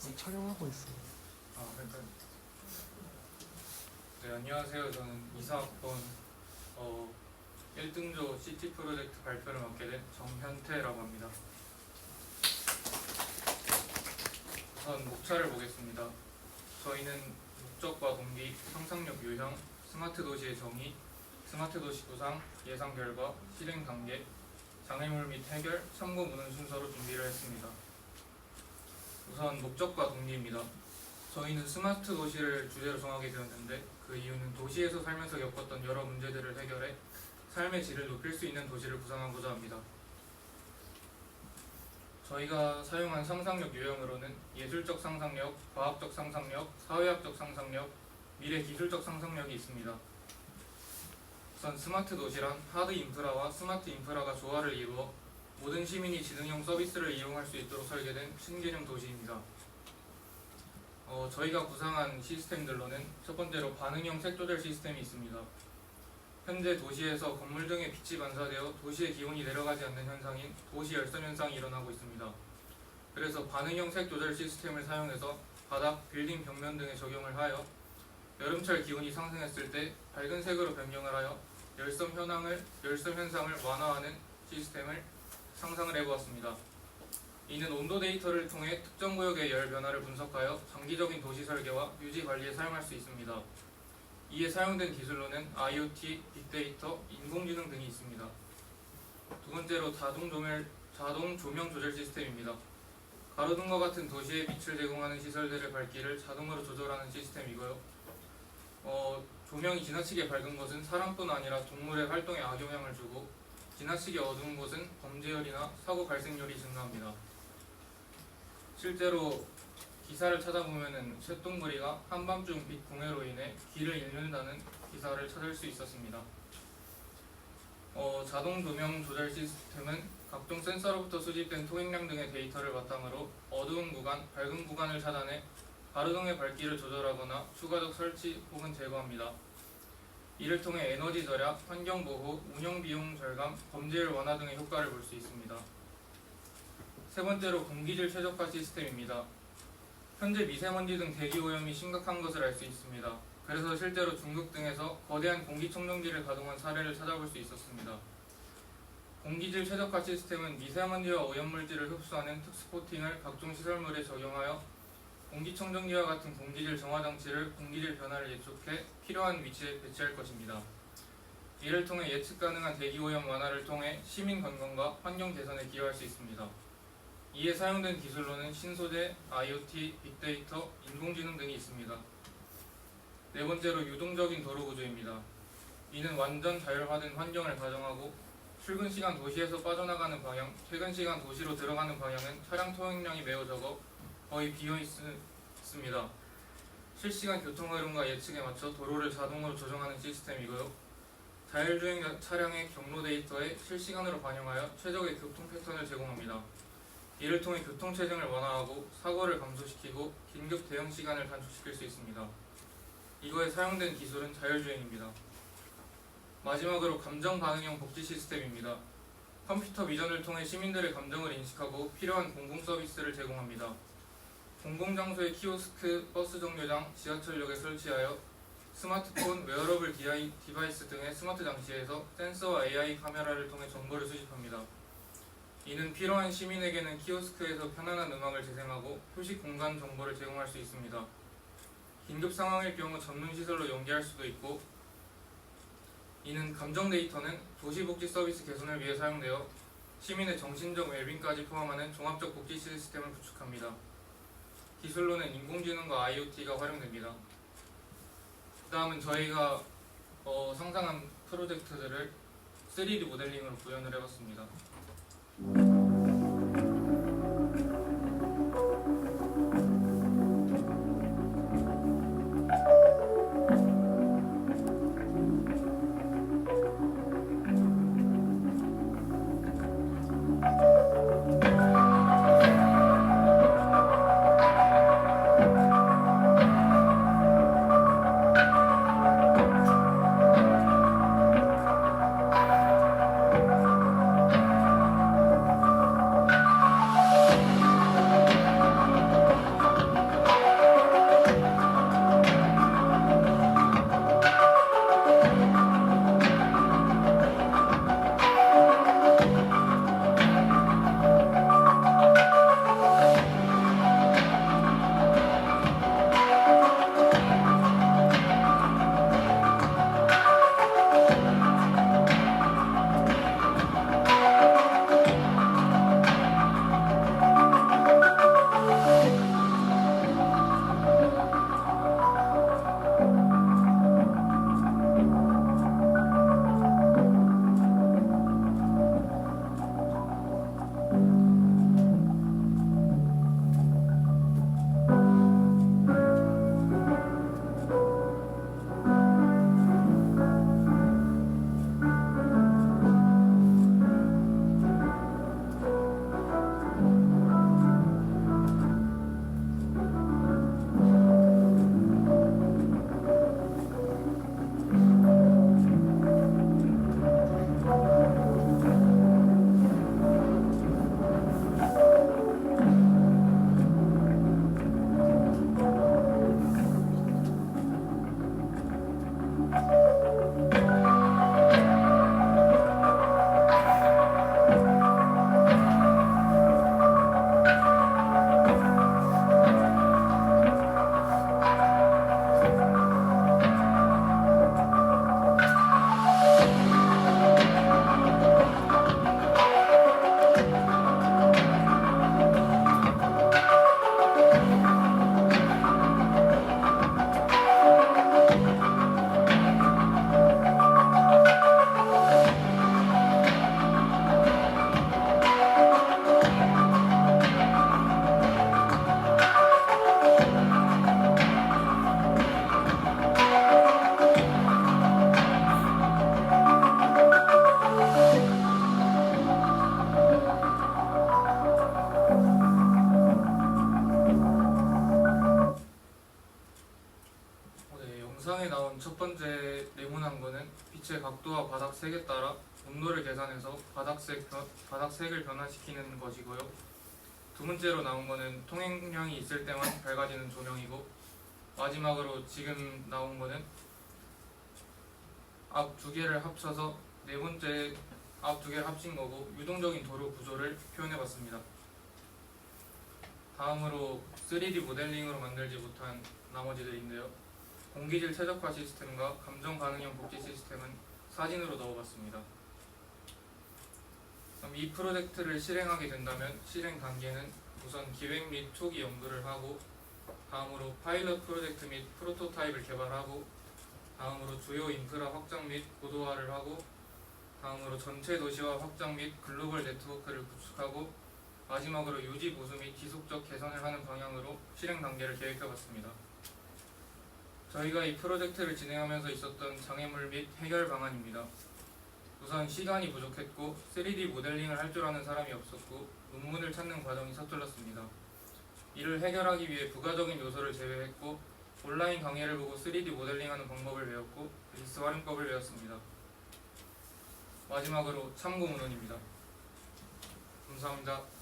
지금 촬영하고 있어. 아, 그러니까 네, 안녕하세요. 저는 이사학번 어, 1등조 CT 프로젝트 발표를 맡게 된 정현태라고 합니다. 우선 목차를 보겠습니다. 저희는 목적과 동기, 상상력 유형, 스마트 도시의 정의, 스마트 도시 구상, 예상 결과, 실행 단계, 장애물 및 해결, 참고 문헌 순서로 준비를 했습니다. 우선 목적과 동기입니다. 저희는 스마트 도시를 주제로 정하게 되었는데 그 이유는 도시에서 살면서 겪었던 여러 문제들을 해결해 삶의 질을 높일 수 있는 도시를 구상하고자 합니다. 저희가 사용한 상상력 유형으로는 예술적 상상력, 과학적 상상력, 사회학적 상상력, 미래 기술적 상상력이 있습니다. 우선 스마트 도시란 하드 인프라와 스마트 인프라가 조화를 이루어 모든 시민이 지능형 서비스를 이용할 수 있도록 설계된 신개념 도시입니다. 어, 저희가 구상한 시스템들로는 첫 번째로 반응형 색 조절 시스템이 있습니다. 현재 도시에서 건물 등의 빛이 반사되어 도시의 기온이 내려가지 않는 현상인 도시 열선 현상이 일어나고 있습니다. 그래서 반응형 색 조절 시스템을 사용해서 바닥, 빌딩 벽면 등에 적용을 하여 여름철 기온이 상승했을 때 밝은 색으로 변경을 하여 열섬 현황을 열섬 현상을 완화하는 시스템을 상상을 해보았습니다. 이는 온도 데이터를 통해 특정 구역의 열 변화를 분석하여 장기적인 도시 설계와 유지 관리에 사용할 수 있습니다. 이에 사용된 기술로는 IoT, 빅데이터, 인공지능 등이 있습니다. 두 번째로 자동 조명, 자동 조명 조절 시스템입니다. 가로등과 같은 도시에 빛을 제공하는 시설들의 밝기를 자동으로 조절하는 시스템이고요. 어, 조명이 지나치게 밝은 곳은 사람뿐 아니라 동물의 활동에 악영향을 주고 지나치게 어두운 곳은 범죄율이나 사고 발생률이 증가합니다. 실제로 기사를 찾아보면은 쇳덩구리가 한밤중 빛 공해로 인해 길을 잃는다는 기사를 찾을 수 있었습니다. 어, 자동 조명 조절 시스템은 각종 센서로부터 수집된 통행량 등의 데이터를 바탕으로 어두운 구간, 밝은 구간을 찾아내 가로등의 밝기를 조절하거나 추가적 설치 혹은 제거합니다. 이를 통해 에너지 절약, 환경 보호, 운영 비용 절감, 범죄율 완화 등의 효과를 볼 수 있습니다. 세 번째로 공기질 최적화 시스템입니다. 현재 미세먼지 등 대기 오염이 심각한 것을 알 수 있습니다. 그래서 실제로 중국 등에서 거대한 공기청정기를 가동한 사례를 찾아볼 수 있었습니다. 공기질 최적화 시스템은 미세먼지와 오염물질을 흡수하는 특수코팅을 각종 시설물에 적용하여 공기청정기와 같은 공기질 정화 장치를 공기질 변화를 예측해 필요한 위치에 배치할 것입니다. 이를 통해 예측 가능한 대기 오염 완화를 통해 시민 건강과 환경 개선에 기여할 수 있습니다. 이에 사용된 기술로는 신소재, IoT, 빅데이터, 인공지능 등이 있습니다. 네 번째로 유동적인 도로 구조입니다. 이는 완전 자율화된 환경을 가정하고 출근 시간 도시에서 빠져나가는 방향, 퇴근 시간 도시로 들어가는 방향은 차량 통행량이 매우 적어 거의 비어 있습니다. 실시간 교통 흐름과 예측에 맞춰 도로를 자동으로 조정하는 시스템이고요. 자율주행 차량의 경로 데이터에 실시간으로 반영하여 최적의 교통 패턴을 제공합니다. 이를 통해 교통 체증을 완화하고 사고를 감소시키고 긴급 대응 시간을 단축시킬 수 있습니다. 이거에 사용된 기술은 자율주행입니다. 마지막으로 감정 반응형 복지 시스템입니다. 컴퓨터 비전을 통해 시민들의 감정을 인식하고 필요한 공공 서비스를 제공합니다. 공공장소의 키오스크, 버스 정류장, 지하철역에 설치하여 스마트폰, 웨어러블 디바이스 등의 스마트 장치에서 센서와 AI 카메라를 통해 정보를 수집합니다. 이는 필요한 시민에게는 키오스크에서 편안한 음악을 재생하고 휴식 공간 정보를 제공할 수 있습니다. 긴급 상황일 경우 전문 시설로 연계할 수도 있고 이는 감정 데이터는 도시복지 서비스 개선을 위해 사용되어 시민의 정신적 웰빙까지 포함하는 종합적 복지 시스템을 구축합니다. 기술로는 인공지능과 IoT가 활용됩니다. 그 다음은 저희가 어, 상상한 프로젝트들을 3D 모델링으로 구현을 해봤습니다. 빛의 각도와 바닥 색에 따라 온도를 계산해서 바닥색 변, 바닥색을 변화시키는 것이고요. 두 번째로 나온 거는 통행량이 있을 때만 밝아지는 조명이고 마지막으로 지금 나온 거는 앞두 개를 합쳐서 네 번째 앞 두 개를 합친 거고 유동적인 도로 구조를 표현해 봤습니다. 다음으로 3D 모델링으로 만들지 못한 나머지들인데요. 공기질 최적화 시스템과 감정 가능형 복지 시스템은 사진으로 넣어봤습니다. 그럼 이 프로젝트를 실행하게 된다면 실행 단계는 우선 기획 및 초기 연구를 하고 다음으로 파일럿 프로젝트 및 프로토타입을 개발하고 다음으로 주요 인프라 확장 및 고도화를 하고 다음으로 전체 도시화 확장 및 글로벌 네트워크를 구축하고 마지막으로 유지 보수 및 지속적 개선을 하는 방향으로 실행 단계를 계획해 봤습니다. 저희가 이 프로젝트를 진행하면서 있었던 장애물 및 해결 방안입니다. 우선 시간이 부족했고 3D 모델링을 할 줄 아는 사람이 없었고 논문을 찾는 과정이 서툴렀습니다. 이를 해결하기 위해 부가적인 요소를 제외했고 온라인 강의를 보고 3D 모델링하는 방법을 배웠고 리스 활용법을 배웠습니다. 마지막으로 참고 문헌입니다. 감사합니다.